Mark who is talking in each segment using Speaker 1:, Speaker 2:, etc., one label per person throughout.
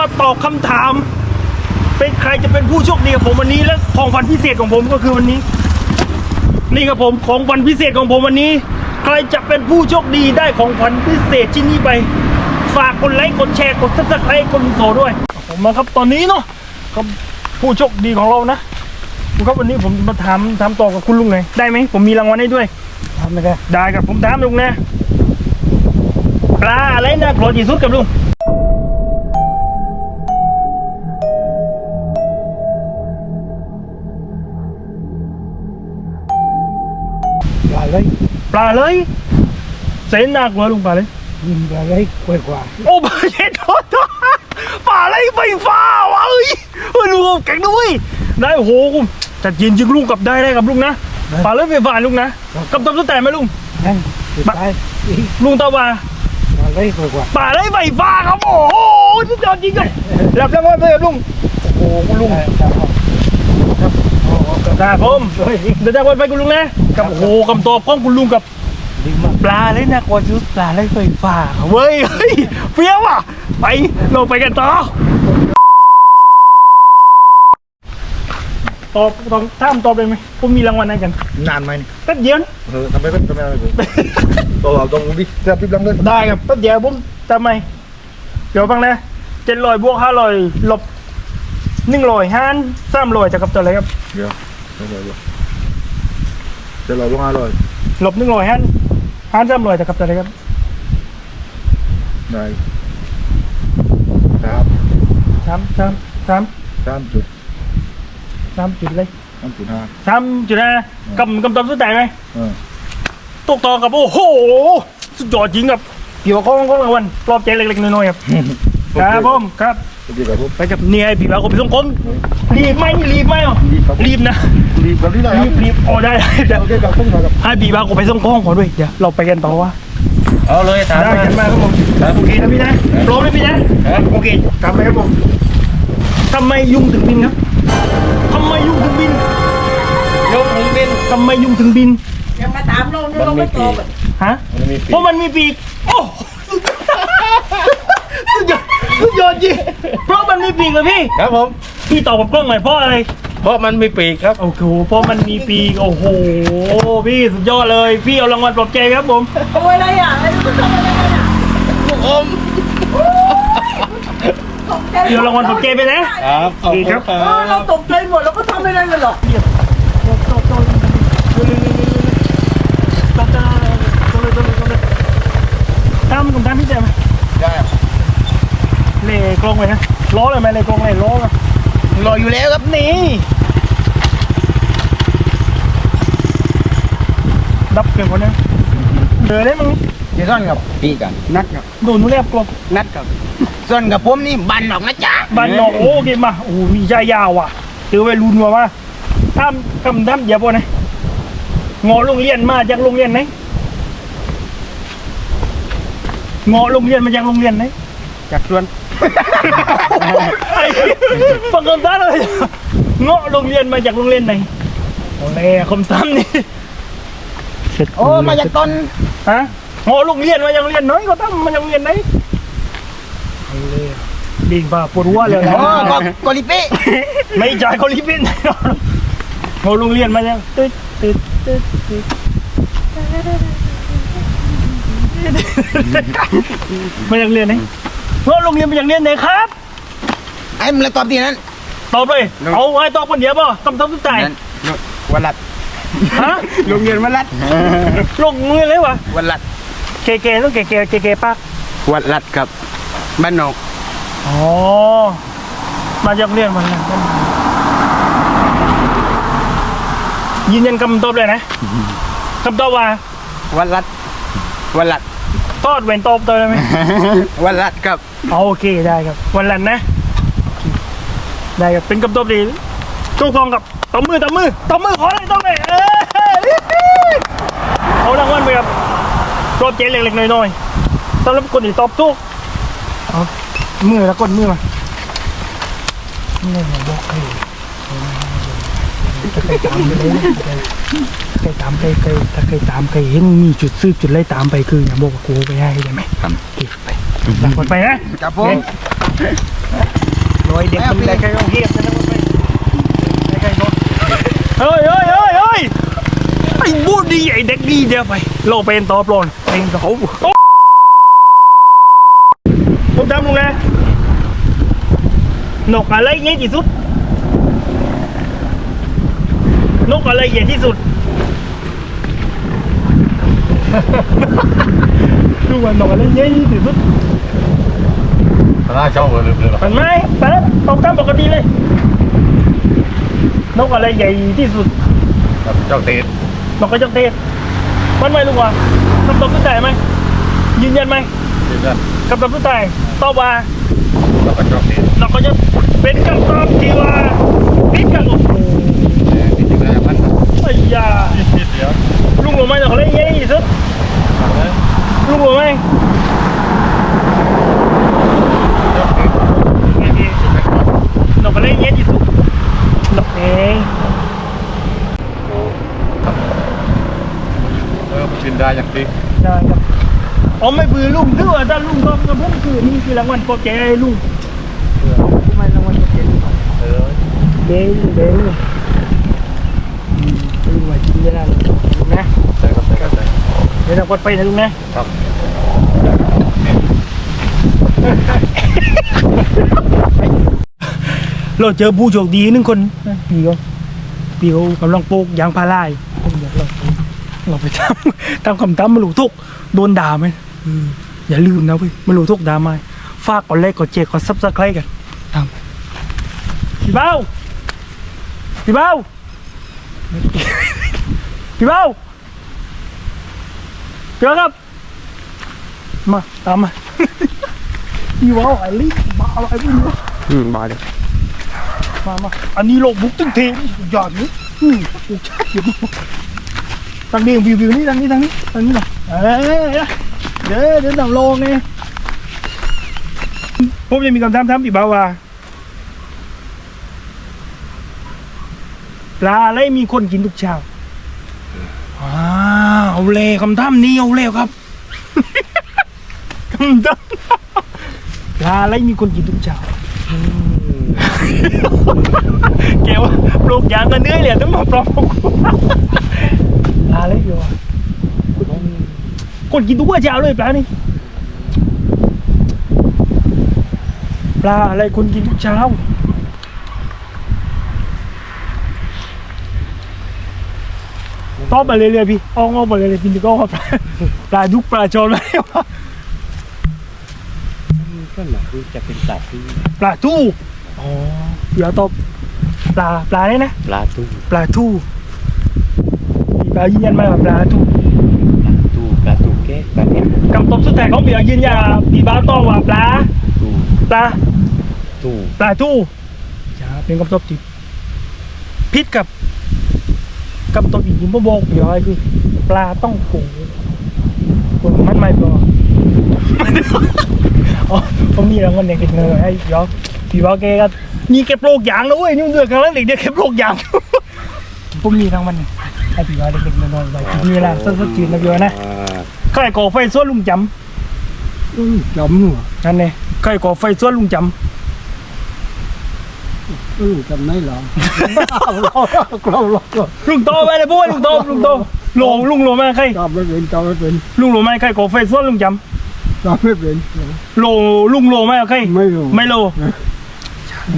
Speaker 1: มาตอบคำถาม เป็นใครจะเป็นผู้โชคดีกับผมวันนี้และของวันพิเศษของผมก็คือวันนี้ นี่ครับผมของวันพิเศษของผมวันนี้ ใครจะเป็นผู้โชคดีได้ของขวัญพิเศษชิ้นนี้ไป ฝากกดไลค์กดแชร์กดซับสไครต์กดโซด้วยผมมาครับตอนนี้เนาะครับผู้โชคดีของเรานะครับวันนี้ผมมาถามถามต่อกับคุณลุงหน่อยได้ไหมผมมีรางวัลให้ด้วย
Speaker 2: ทำไม่ได้
Speaker 1: ได้ครับผมถามลุงนะปลาอะไรนะกลัวที่สุดกับลุง
Speaker 2: เลย
Speaker 1: ปลาเลยเซนน่ากลัวลุงปลาเลย
Speaker 2: ยิงปลาเลยกล้วยกว่า
Speaker 1: โอ้ปลาเย็นโทษปลาอะไรไฟฟ้าวะเอ้ยเฮ้ยลุงเก่งด้วยได้โอ้โหจัดยินจริงลุงกลับได้ได้กับลุงนะปลาเลยไฟฟ้าลุงนะกับต้นแต่ไหมลุง
Speaker 2: นั่นสุดท้ายอีก
Speaker 1: ลุงตาว่า
Speaker 2: ปลาเลยกล้วยกว่า
Speaker 1: ปลาเลยไฟฟ้าครับโอ้โหสุดยอดจริงเลยรับรางวัลไปครับลุงโอ้โหคุณลุง
Speaker 2: ครับ ครับโอ้โหก็
Speaker 1: ได้ผมเดี๋ยวจะวนไปคุณลุงนะกับโอ้โหคำตอบของคุณลุงกับปลาเลยนะกว่าชุดปลาเลยไฟฟ้าเว้ยเฮ้ยเฟี้ยวอะ ไปเราไปกันต่อตอบตองถามตอบเลยไหมผมมีรางวัลให้กัน
Speaker 3: นานไหมนี่
Speaker 1: แป๊บเดียว
Speaker 3: เออทำไมเป็นทำไมอะไรผมตัวเราตรงนี้จะปิดลังเลย
Speaker 1: ได้ครับแป๊บเดียวผมทำไมเดี๋ยวฟังนะเจ็ดร้อยบวกห้าร้อยลบ หนึ่งร้อยห้าสามร้อยจะกับตัวอะไรครับ
Speaker 3: เดี๋ยวเดี๋ยวเดี๋ยวเดี๋ยวเราลงมาเลย
Speaker 1: ลบหนึ่งร้อยห้าห้าสามร้อยจะกับตัวอะไรครับ
Speaker 3: ได้สาม
Speaker 1: สามสามสาม
Speaker 3: สามจุด
Speaker 1: สามจุดเลย
Speaker 3: สามจุดห้า
Speaker 1: สามจุดห้ากำกำตอบสุดแต่ไหม
Speaker 3: เออ
Speaker 1: ตกต่อกับโอ้โหสุดยอดจริงครับเกี่ยวกับของของรางวัลปลอบใจเล็กๆน้อยๆครับ ครับผมครับ
Speaker 3: สวัสดีครับผม
Speaker 1: ไปกับเนี่ยไอ้พี่บ่าวผมไปส่งคนรีบไหมรีบไหมอะ
Speaker 3: รีบครับ
Speaker 1: รีบนะ
Speaker 3: รีบแบบนี้ได้ค
Speaker 1: รี
Speaker 3: รับบ
Speaker 1: รีบโอ้ได้ได้เดี๋ยว
Speaker 3: โอเคครับขึ้นมาครับ
Speaker 1: ให้พี่บ่าวผมไปส่งของก่อนด้วยเดี๋ยวเราไปกันต่อวะ
Speaker 4: เอาเลยถาม
Speaker 1: ได้
Speaker 4: มา
Speaker 1: กันมาครับผม
Speaker 4: ครับ
Speaker 1: โอเคนะพี่นะพร้อมเลยพี่นะครับโอเคกลับไปครับผมทำไมยุงถึงบินครับทำไมยุงถึงบิน
Speaker 4: ยกถึงบิน
Speaker 1: ทำไมยุงถึงบิน
Speaker 5: ยังมาถามลงนี่ลงไม่ตอบอะ
Speaker 1: ฮะ
Speaker 4: มันมีปี
Speaker 1: เพราะมันมีปีกโอ้สุด ยอดสุดยอดจริงเพราะมันมีปีกเลยพี่
Speaker 4: ครับผม
Speaker 1: พี่ตอบกับกล้องหน่อยเพราะอะไร
Speaker 4: เพราะมันมีปีกครับ
Speaker 1: โอ้โห เพราะมันมีปีก โอ้โห พี่สุดยอดเลย พี่เอารางวัลปลอบใจครับผม
Speaker 5: โอ้ยอะไรอะไอ้ลูกทำอะไรกันอะ
Speaker 4: ลูกอม
Speaker 5: ตกใจ
Speaker 1: พี่เอารางวัลปลอบใจไปนะ
Speaker 4: ครับขอบคุณค
Speaker 5: เอ
Speaker 4: รั
Speaker 5: อบเราตกใจหมดเราก็ทำไม่ได้กันหรอก
Speaker 1: ตามผมตามพี่แจม
Speaker 3: ได้ครับ
Speaker 1: เล่กลองไปนะล้อเลยไหมเล่กลองเลยล้อไหม
Speaker 4: รออยู่แล้วครับ
Speaker 1: นี่ดับเกินคนนี้เดือได้มั้ง
Speaker 4: ที่ซ่อนกับปีกัน
Speaker 2: นัดกับ
Speaker 1: โดนหนูเรียบกลอง
Speaker 2: นัดกับ
Speaker 4: ส่วนกับผมนี่บันออกนะจ๊ะ
Speaker 1: บ้านนอกโอ้เกมมาโอ้มีใจยาวอะเจอไปรุนว่ะมาทำคำทำอย่าบ่นะงอโรงเรียนมาจากโรงเรียนไหนงอโรงเรียนมาจากโรงเรียนไหน
Speaker 2: จากชวน
Speaker 1: ไอ้ ฟังคำสั่งเลยเงาะโรงเรียนมาจากโรงเรียนไหนโอ้แล่คำสั่งนี่
Speaker 4: โอ้มาจากต้น
Speaker 1: ฮะเงาะโรงเรียนมาจากโรงเรียนน้อยก็ตั้งมาจากโรงเรียนไหนดีป่ะปวดหัวเลยนะ
Speaker 4: โอ้ก็กอลิเป้
Speaker 1: ไม่จ่ายเขาลิบินเงาะโรงเรียนมาจากตึ๊ดตึ๊ดตึ๊ดตึ๊ดมาจากโรงเรียนไหน เงาะโรงเรียนมาจากโรงเรียนไหนครับ
Speaker 4: ไอ้มึงเลยตอบทีนั้น
Speaker 1: ตอบเลยเอาไอ้ตอบคนเดียวป่ะคำตอบสุดท้าย
Speaker 2: วันลัด
Speaker 1: ฮะ
Speaker 2: โรงเรียนวันลัด
Speaker 1: ลงมือเลยวะ
Speaker 2: วันลัด
Speaker 1: เกเกต้องเกเกเกเกปัก
Speaker 2: วันลัดกับบ้านนอก
Speaker 1: อ๋อมาจากเรียนวันนั้นยืนยันคำตอบเลยนะคำตอบว่า
Speaker 2: วันลัดวันลัด
Speaker 1: ทอดเวนตอบตัวเลยไหม
Speaker 2: วันลัดกับ
Speaker 1: เอาโอเคได้ครับ วันลันนะ ได้ครับเป็นคำตอบดีถูกต้องกับตบมือตบมือตบมือขอเลยตบเลยเอ้ยเอารางวัลไปครับรอบเจ๊เล็กๆน้อยๆสำหรับคนที่ตอบถูกเอามือแล้วกดมือมาไม่ได้บอกเลยจะไปตามไปเลย ไปตามไปไปถ้าเคยตามเคยเห็นมีจุดซื้อจุดไล่ตามไปคืออย่าบอกว่ากูไปให้ได้ไหม
Speaker 2: ครับ
Speaker 1: เก็บไปตามคนไปนะ
Speaker 4: กับผม
Speaker 1: น้อยเด็กมันได้แค่ต้องเฮียบนะมันไปได้แค่โดนเฮ้ยเฮ้ยเฮ้ยเฮ้ยไอ้บูดดีไอ้เด็กดีเดี๋ยวไปโลเป็นตอบโลนเป็นตอบผมทำลุงนะนกอะไรใหญ่ที่สุด นกอะไรใหญ่ที่สุด ดูว่านกอะไรใหญ่ที่สุด
Speaker 3: พระราชเจ้าเลยเลยหรอ
Speaker 1: เห็นไหมแต่ละตรงตามปกติเลย นกอะไรใหญ่ที่สุด
Speaker 3: เจ้าเตด
Speaker 1: นกกระจอกเทศ มันไหมลุงวะคำตอบสุดท้ายไหม ยืนยันไหม
Speaker 3: ยืนยัน
Speaker 1: คำตอบสุดท้ายตอบว่า
Speaker 3: แล้วก็เจ้าเตด
Speaker 1: นกกระจอกเป็นคำตอบที่ว่าผิดกันโอ้โห
Speaker 3: จริงๆแล้วมัน
Speaker 1: ไอ้ยา
Speaker 3: นิดเดียว
Speaker 1: ลุงรู้ไหมนกอะไรใหญ่ที่สุดลุงรู้ไหม
Speaker 3: เจ้าเตด
Speaker 1: นกอะไรใหญ่ที่สุดนกเอง
Speaker 3: เออกินได้อย่างดี
Speaker 1: ได้ครับอ๋อไม่ปือลุงถือว่าถ้าลุงก็กับผมคือนี่คือรางวัลปลอบใจให้ลุงทำไมรางวัลปลอบใจลุง
Speaker 3: เออ
Speaker 1: เบลเบลลุงว่า กินได้แล้วลุงนะ
Speaker 3: ใช่ครับใช่ครับใช่
Speaker 1: เดี๋ยวเรากดไปนะลุงนะครับเราเจอผู้โชคดีหนึ่งคนนะพี่เขาพี่เขากำลังปลูกยางพาราอยู่ผมอยากเราเราไปทำทำคำตามมาหลูทุกโดนด่าไหมอืมอย่าลืมนะเว้ยมาหลูทุกด่าไหมฝากกดไลค์กดแชร์กดซับสไครต์กันทำพี่เบ้าพี่เบ้า พี่เบ้าพี่เบ้าครับ มา ตามมา พี่เบ้าไอ้ลิบ้าอะไรไม่รู้
Speaker 2: อืมบาเดียว
Speaker 1: มามาอันนี้โลกบุกตึ้งเทนี่สุดยอดนี่อืมโอ้ชัดอยู่ทางนี้วิววิวนี่ทางนี้ทางนี้ทางนี้หน่อยเอ้ยเดี๋ยวเดี๋ยวทำโลงไงผมจะมีคำถามถามพี่บ่าวว่าปลาอะไรมีคนกินทุกเช้าอ้าว เอาเลยคำถามนี้เอาเลยครับคำถามปลาอะไรมีคนกินทุกเช้าแกว่าปลูกยางกันเหนื่อยเลยต้องมาปลอกปลาอะไรอยู่วะคนกินทุกวันเช้าเลยปลานี่ปลาอะไรคนกินทุกเช้า ตอบมาเรื่อยๆพี่อ้องอ้อมาเรื่อยๆพี่นึกว่าปลาปลาดุกปลาจอนอะไรวะ
Speaker 2: ก็หนักคือจะเป็นสัตว์ที่
Speaker 1: ปลาทูอ๋อเดี๋ยวตอบปลาปลาเนี่ยนะ
Speaker 2: ปลาตู้
Speaker 1: ปลาทูปลายืนยันมาว่าปลาทู
Speaker 2: ตู้ปลาตู้แก้ปลาเนี้ย
Speaker 1: คำตอบสุดท้ายของเบียร์ยืนยันว่าพี่บ้าวตอบว่าปลา
Speaker 2: ตู้
Speaker 1: ปลา
Speaker 2: ตู้
Speaker 1: ปลาทูจะเป็นคำตอบที่ผิดกับ คำตอบอีกที่ผมบอกเดี๋ยวไอ้คือ ปลาต้องโกผมมันไม่พออ๋อผมมีรางวัลเด็กๆเลยให้ยอพี่บ้าวแกก็นี่แกโปรกยางนะเว้ยนี่มันเดือดครั้งแรกเด็กเดียวแกโปรกยางผมมีรางวัลให้พี่บ้าวเด็กๆน้อยๆไว้ที่นี่แหละสดๆจืดนะพี่บ้าวนะ
Speaker 2: อ่า
Speaker 1: ใครก่อไฟสวนลุงจำ
Speaker 2: จำหนู
Speaker 1: นั่นเองใครก่อไฟสวนลุงจ
Speaker 2: เออจำไม่หรอเราเราเราเราำ
Speaker 1: ลุงโตไปเลยพวกลุงโตลุงโตโหลลุงโหลมาใคร
Speaker 2: จำไม่เป็นจำไม่เป็น
Speaker 1: ลุงโหลมาใครก่อไฟสวนลุงจ
Speaker 2: จำไม่เป็นำ
Speaker 1: โหลลุงโหลมาใคร
Speaker 2: ไม่รู้
Speaker 1: ไม่โหล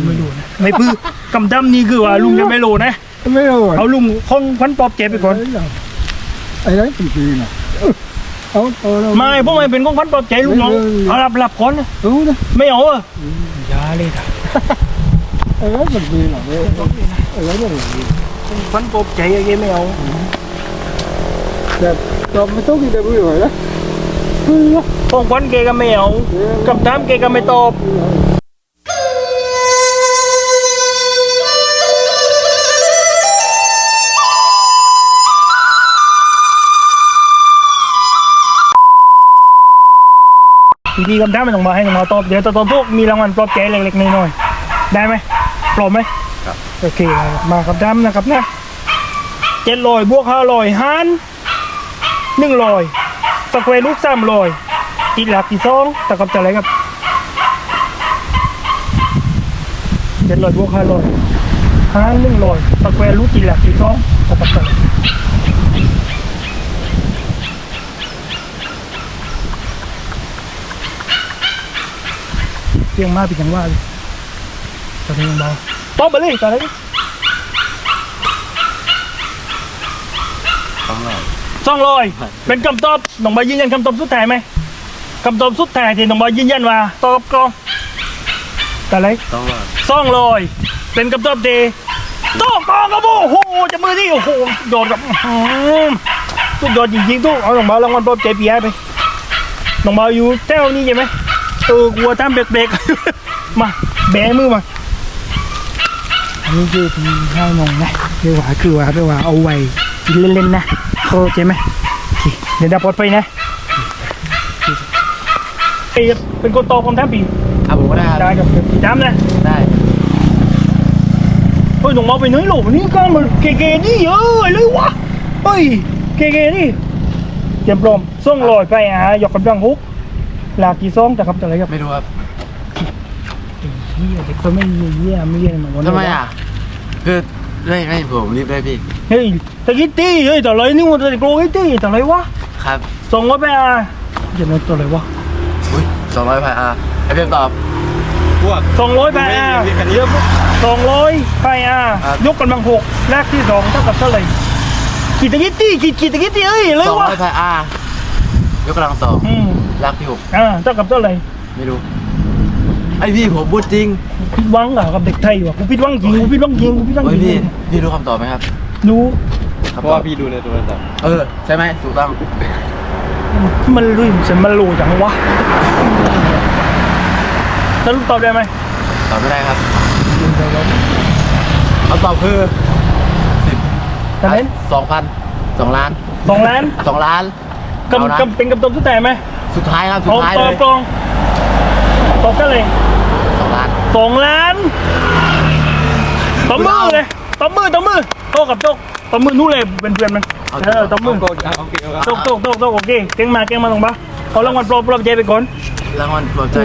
Speaker 1: ไม่โหลนะไม่พื้กำดำนี่คือว่าลุงจะไม่โหลนะ
Speaker 2: ไม่รู้
Speaker 1: เอาลุงคงพันปอบเจ็บไปก่อน
Speaker 2: ไอ้นั่นปีปีน่ะเอาเอาเรา
Speaker 1: ไม่พวกมันเป็นของพันปอบใจลุงน้องเอารับรับก่อนนะ
Speaker 2: รู้นะ
Speaker 1: ไม่เอาอะอย่าเลยค่ะ
Speaker 2: ไอ้นั่นปีปีน่ะไอ้นั่นปีปี
Speaker 1: พันปบใจไอ้เกไม่เอา
Speaker 2: แต่จำไม่ต้องกินแต่ไม่ไหวนะ
Speaker 1: ของพันเกก็ไม่เอาคำถามเกก็ไม่ตอบพี่พี่คำถามไม่ต้องมาให้น้องๆตอบ เดี๋ยวตอนพวกมีรางวัลปลอบใจเล็กๆน้อยๆได้ไหม ปลอบไหม
Speaker 3: ครับ
Speaker 1: โอเคครับมาคำถามนะครับนะเจ็ดร้อยบวกห้าร้อยหารหนึ่งร้อยสแควร์รูทสามร้อยติดหลักที่สองแต่กับจะอะไรครับเจ็ดร้อยบวกห้าร้อยห้าหนึ่งร้อยตะแควรู้กี่หลักกี่สองขอปักกันเสียงมากเป็นจังว่าเลย ตอนนี้ยังเบาต้อมไปเลยตอนนี้
Speaker 3: ต้องหน่อย
Speaker 1: สองร้อยเป็นคำตอบน้องบอยยืนยันคำตอบสุดท้ายไหมคำตอบสุดท้ายที่น้องบอยยืนยันว่าตอบกองแต่ไร
Speaker 3: ต้องหน่อย
Speaker 1: สองร้อยเป็นคำตอบดีต้องกองครับโอ้โหจะมือนี่โอ้โหโดดแบบอื้อหือสุดยอดจริงๆทุกเอาน้องบอยรางวัลปลอบใจปีให้ไปน้องบอยอยู่แถวนี้ใช่ไหมเออกลัวทำเบรกๆมาแบมือมาอั นนี้คือที่ให้น้องนะเรียกว่าคือว่าเรียกว่าเอาไว้กินเล่นๆนะเข้าใจไหมโอเคเดี๋ยวดาปลอดภัยนะเอ้ยเป็นคนตอบคำถามปี
Speaker 4: ครับผมก็ได้ครับ
Speaker 1: ได้กับปีดำนะ
Speaker 4: ได้
Speaker 1: เฮ้ยหนุ่มเอาไปน้อยโหลนี่ก้อนมันเก๋ๆนี่เอ้ยเลยวะเฮ้ยเก๋ๆนี่เตรียมพร้อมส่งลอยไปอะหยอกกำลังฮุกหลากกี่ซองแต่ครับแต่อะไรครับ
Speaker 4: ไม่รู้ครับ
Speaker 1: เฮียเด็กคนไม่มีเฮียไม่เรียนเหมือนวัน
Speaker 4: ทำไมอะคือไม่ไม่ผมรีบได้พี่
Speaker 1: เฮ้ยตะกี้ตีเฮ้ยแต่อะไรนี่มันตะโกนไอ้ตีแต่อะไรวะ
Speaker 4: ครับ
Speaker 1: ส่งลอยไปอะเดี๋ยวมันตัวอะไรวะ
Speaker 4: อุ้ยสองร้อยพันอะไอเพียมตอบ
Speaker 3: พวก
Speaker 1: สองร้อยไปอะ
Speaker 3: ไม่มีคันนี้
Speaker 1: สองร้อยไปอะ
Speaker 4: ครับ
Speaker 1: ยกกำลังหกแรกที่สองเท่ากับเท่าไหร่กี่ตะกี้ตีกี่กี่ตะกี้ตีเอ้ยเลย
Speaker 4: สอง
Speaker 1: วะ
Speaker 4: ร้อยพันอะยกกำลังสอง
Speaker 1: อืม
Speaker 4: รักที่หก
Speaker 1: อ่าเท่ากับเท่าไหร่
Speaker 4: ไม่รู้ ไอพี่ผมพูดจริง
Speaker 1: ผิดหวังเหรอกับเด็กไทยวะกูผิดหวังจริงกูผิดหวังจริงกูผิดหวัง
Speaker 4: เฮ้ย
Speaker 1: จริ
Speaker 4: พี่
Speaker 1: ง
Speaker 4: พี่รู้คำตอบไหมครับ
Speaker 1: รู้
Speaker 4: คำ
Speaker 3: เพ
Speaker 4: ต
Speaker 3: ราะ
Speaker 4: อบ
Speaker 3: ว่าพี่ดูในโทรศัพท์
Speaker 4: เออใช่ไหมถูกต้อง
Speaker 1: มันรู้ฉันมันรู้จังวะแล้วลูกตอบได้ไหม
Speaker 4: ตอบไม่ได้ครับคำตอบคือสิบ
Speaker 1: ตอนนั้น
Speaker 4: สองพันสองล้าน
Speaker 1: สองล้าน
Speaker 4: สองล้านเอา
Speaker 1: กำ
Speaker 4: นะ
Speaker 1: กำเป็นกำตอบสุดแต่ไหม
Speaker 4: สุดท้ายครับสุ
Speaker 1: ต
Speaker 4: ด
Speaker 1: อบ
Speaker 4: ท้าย
Speaker 1: ต
Speaker 4: เล
Speaker 1: อบ
Speaker 4: ย
Speaker 1: ตรงตอบกันเลย
Speaker 4: สองล้าน
Speaker 1: สองล้านตบมือเลยตบมือตบมือโตกับโตกตบมือนู่นเลยเป็นเพื่อนมันเออตบมือ
Speaker 3: โอเคโอเคครับ
Speaker 1: โตกโตกโตกโตกโอเคเก่งมากเก่งมากลงปะเอารางวัลปลอบปลอบใจไปก่อน
Speaker 4: รางวัลปลอบใจ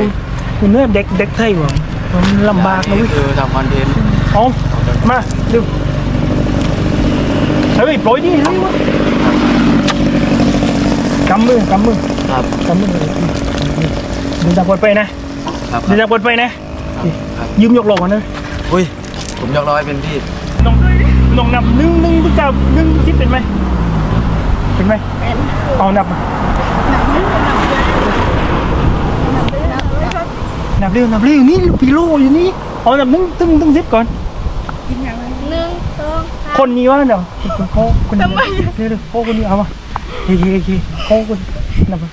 Speaker 1: คุณเนี่ยเด็กเด็กไทยวะมันลำบากนะเว้ย
Speaker 4: คือทำคอนเทนต์
Speaker 1: เอามาดูเฮ้ยปล่อยดิเฮ้ยวะกำมือกำมือ
Speaker 4: ครับ
Speaker 1: กำมือเลยเดินทางปลอดภัยนะครับเดินทางปลอดภัยนะครับ ยืมยกโลกันนะ
Speaker 4: อุ้ย ผมยกร้อยเป็นพี่
Speaker 1: น้องน้องนับหนึ่งหนึ่งทุกเจ้าหนึ่งที่เป็นไหมเป็นไหมเอานับมานับเร็วนับเร็วนี่ปีโลอยู่นี่เอานับหนึ่งตึ้งตึ้งสิบก่อน
Speaker 6: หนึ่งสองสาม
Speaker 1: คนนี้ว่าเดี๋ยวเขาคนนี้เดี๋ยวเดี๋ยวเขาคนนี้เอามาเฮ้ยเฮ้ยเฮ้ยเขาคนนับมา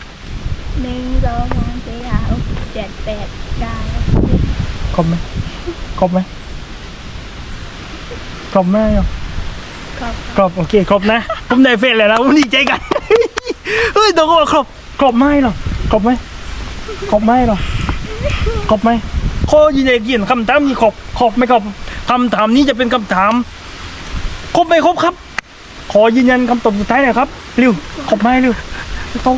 Speaker 6: หนึ่งสองสามสี่ห้าหกเจ็ดแปดเก้า
Speaker 1: ครบไหมครบไหมครบไหมอะ
Speaker 6: ขอบ
Speaker 1: ครบโอเคครบนะผมได้เฟซแล้วนะผมดีใจกันเฮ้ยตัวก็ว่าครบครบไหมหรอครบไหมครบไหมหรอครบไหมข้อยืนยันเกี่ยนคำถามนี้ครบครบไหมครับคำถามนี้จะเป็นคำถามครบไหมครบครับ ขอยืนยันคำตอบสุดท้ายหน่อยครับเร็วครบไหมเร็วตรง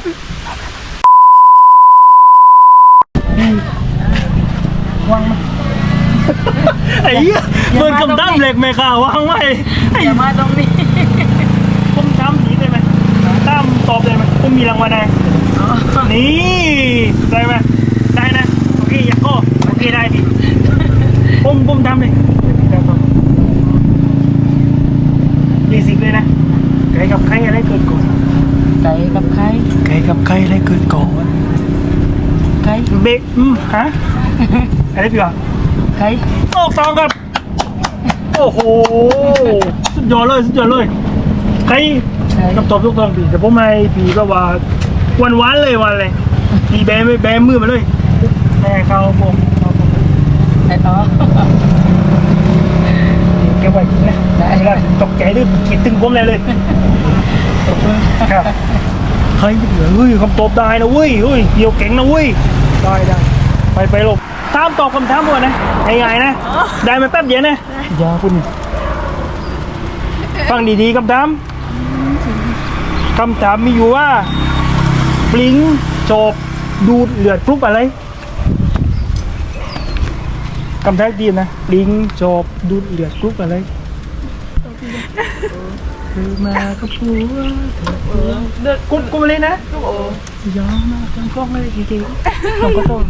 Speaker 1: นี่วางไหม ไอ้เหี้ยเหมือนคำถามเหล็กไหมค่ะวางไหมไอ้
Speaker 5: อย่ามาตรงนี้
Speaker 1: ผมจำสีได้ไหมตามตอบได้ไหมผมมีรางวัลอะไรนี่ได้ไหมได้นะโอเคอยากก็โอเคได้ดิผมผมทำเลยดีสิบเลยนะไก่กับไข่อะไรเกิดก่อน
Speaker 5: ไก่กับไข่
Speaker 1: ไก่กับไข่อะไรเกิดก่อน
Speaker 5: ไก่
Speaker 1: เบรกอืมฮะอะไรพี่วะ
Speaker 5: ไก่
Speaker 1: ออกตองครับ โอ้โห สุดยอดเลย สุดยอดเลยไข่คำตอบทุกตองพี่แต่ผมให้พี่ก็ว่าวันวานๆเลยวันเลยพีแบไม่แบมือมาเลยแม่เขาผมเอาผม
Speaker 5: ไอ้อ๋อ
Speaker 1: เก็บไว้กินนะได้แล้วตกใจด้วยคิดถึงผมเลยเลยครับเฮ้ยเฮ้ยคำตอบได้นะเว้ยเฮ้ยเดียวเก่งนะเว้ยได้ได้ไปไปหลบ ตามตอบคำถามก่อนนะง่ายๆนะ ได้ไหมแป๊บเดียวนะอย่าคุณฟังดีๆคำถามคำถามมีอยู่ว่าปลิงจอบดูดเลือดกรุ๊ปอะไรคำแท้ดีนะลิงจอบดูดเลือดกรุ๊ปอะไรเธอมากับผัวเธอเลือดกรุ๊ปกรุ๊ปอะไรนะกรุ๊ปโอยอมมาจังกล้องเลยจริงๆต้องก็ต้อง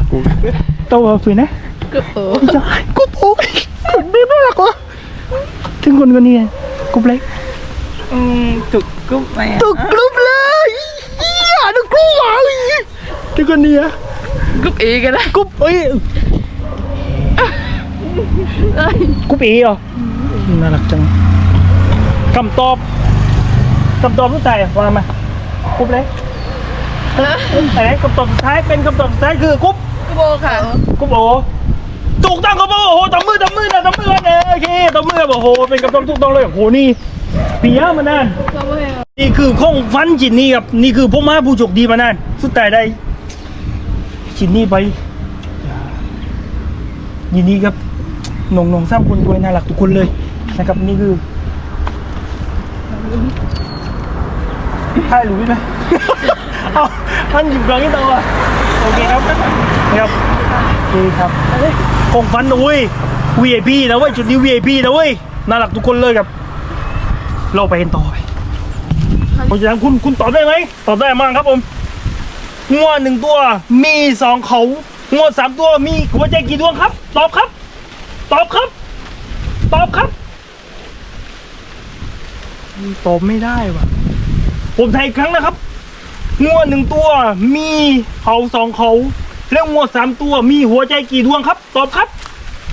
Speaker 1: โตฝืนนะ
Speaker 5: ก็โอ้
Speaker 1: ยายกรุ๊ปโอ้ยคนไม่น่ารักวะถึงคนคนนี้ไงกรุ๊ปเล็ก
Speaker 5: อืมถูกกุ๊บไหมอะ
Speaker 1: ตึกกรุ๊ปเลยเฮียนึกกลัวถึงคนนี้อะ
Speaker 5: กุ๊บเอกันนะ
Speaker 1: กรุ๊ปเอ้ย
Speaker 5: เอ้ย
Speaker 1: กรุ๊ปเอเหรอน่ารักจังคำตอบคำตอบสุดท้ายว่ามากรุ๊ปเลยอะไรคำตอบสุดท้ายเป็นคำตอบสุดท้ายคือกรุ๊ป
Speaker 5: กุ๊บ โอค่ะ
Speaker 1: กรุ๊ปโอถูกต้องครับโอ้โหตบมือตบมือนะตบมือกันเลยโอเคตบมือโอ้โหเป็นคำตอบถูกต้องเลยโอ้โหนี่เปียมานานนี่คือของฟันจินนี่ครับนี่คือพ่อมาผู้โชคดีมานานสุดท้ายได้จินนี่ไปยินดีครับน้องๆสามคนด้วยน่ารักทุกคนเลยนะครับนี่คือถ่ายรูปไหมเอาท่านหยิบกล่องนี้ตัวโอเคครับ ครับโอเครับของฟันนะเว้ย VIP นะเว้ยจุดนี้ VIP นะเว้ยน่ารักทุกคนเลยครับ เราไปกันต่อไปเพราะฉะนั้นคุณคุณตอบได้ไหมตอบได้มากครับผมงัวหนึ่งตัวมีสองเขางัวสามตัวมีหัวใจกี่ดวงครับ ตอบครับ ตอบครับ ตอบครับตอบไม่ได้ว่ะ ผมทายอีกครั้งนะครับงัวหนึ่งตัวมีเขาสองเขา แล้วงัวสามตัวมีหัวใจกี่ดวงครับ ตอบครับ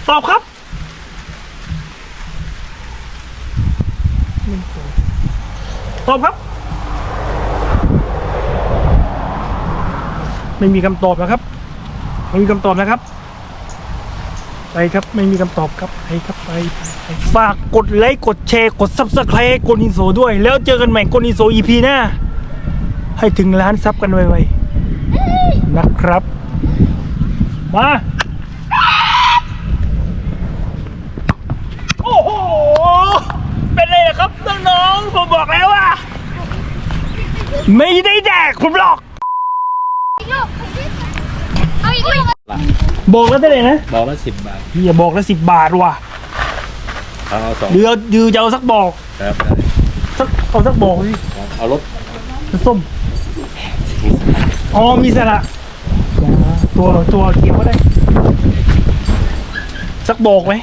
Speaker 1: ตอบครับตอบครับ ไม่มีคำตอบนะครับไม่มีคำตอบนะครับ ไปครับไม่มีคำตอบครับไปครับไปไปไปฝากกดไลค์กดแชร์กดซับสไครต์กดอินโซด้วย แล้วเจอกันใหม่กดอินโซอีพีหน้าให้ถึงล้านซับกันไวๆนะครับ มา โอ้โห เป็นไรนะครับน้องๆ ผมบอกแล้วว่า ไม่ได้แดกผมหรอก
Speaker 6: เอาอีกลูก
Speaker 1: บอกแล้วได้เลยนะ
Speaker 3: บอกละสิบบาท
Speaker 1: พี่อย่าบอกแล้วสิบบาทว่ะ
Speaker 3: เอาเอาสอง
Speaker 1: เดือดือจะเอาสักบอก
Speaker 3: ครับ
Speaker 1: สักเอาสักบอกดิ
Speaker 3: เอาเอารถ
Speaker 1: ส้ม อ๋อมีสระ ตัวตัวเขียวก็ได้ สักโบกไหม